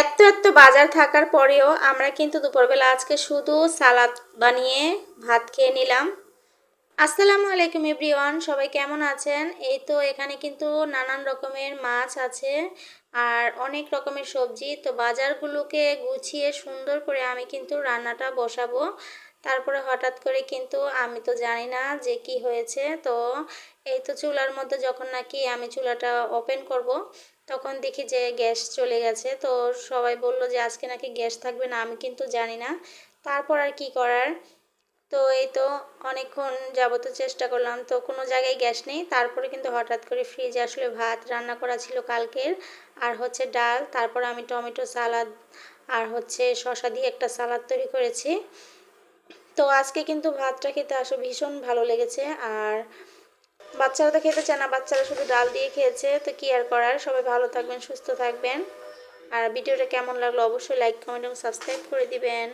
এত এত বাজার থাকার পরেও আমরা কিন্তু দুপুরবেলা আজকে শুধু সালাদ বানিয়ে ভাত খেয়ে নিলাম। আসসালামু আলাইকুম এভরিওয়ান, সবাই কেমন আছেন? এই তো এখানে কিন্তু নানান রকমের মাছ আছে আর অনেক রকমের সবজি। তো বাজারগুলোকে গুছিয়ে সুন্দর করে আমি কিন্তু রান্নাটা বসাবো। তারপরে হঠাৎ করে কিন্তু আমি তো জানি না যে কি হয়েছে। তো এই তো চুলার মধ্যে যখন নাকি আমি চুলাটা ওপেন করব তখন দেখি যে গ্যাস চলে গেছে। তো সবাই বলল যে, আজকে নাকি গ্যাস থাকবে না, আমি কিন্তু জানি না। তারপর আর কি করার? তো এই তো অনেকক্ষণ যাবত চেষ্টা করলাম। তো কোনো জায়গায় গ্যাস নেই। তারপরে কিন্তু হঠাৎ করে ফ্রিজে আসলে, ভাত রান্না করা ছিল কালকের। আর হচ্ছে ডাল, তারপর আমি টমেটো সালাদ আর হচ্ছে শশা দিয়ে একটা সালাদ তৈরি করেছি। তো আজকে কিন্তু ভাতটা খেতে আসলে ভীষণ ভালো লেগেছে। আর বাচ্চারা তো খেতে চায় না, বাচ্চারা শুধু ডাল দিয়ে খেয়েছে, তো কি আর করার? সবাই ভালো থাকবেন, সুস্থ থাকবেন। আর ভিডিওটা কেমন লাগল অবশ্যই লাইক কমেন্ট এবং সাবস্ক্রাইব করে দিবেন।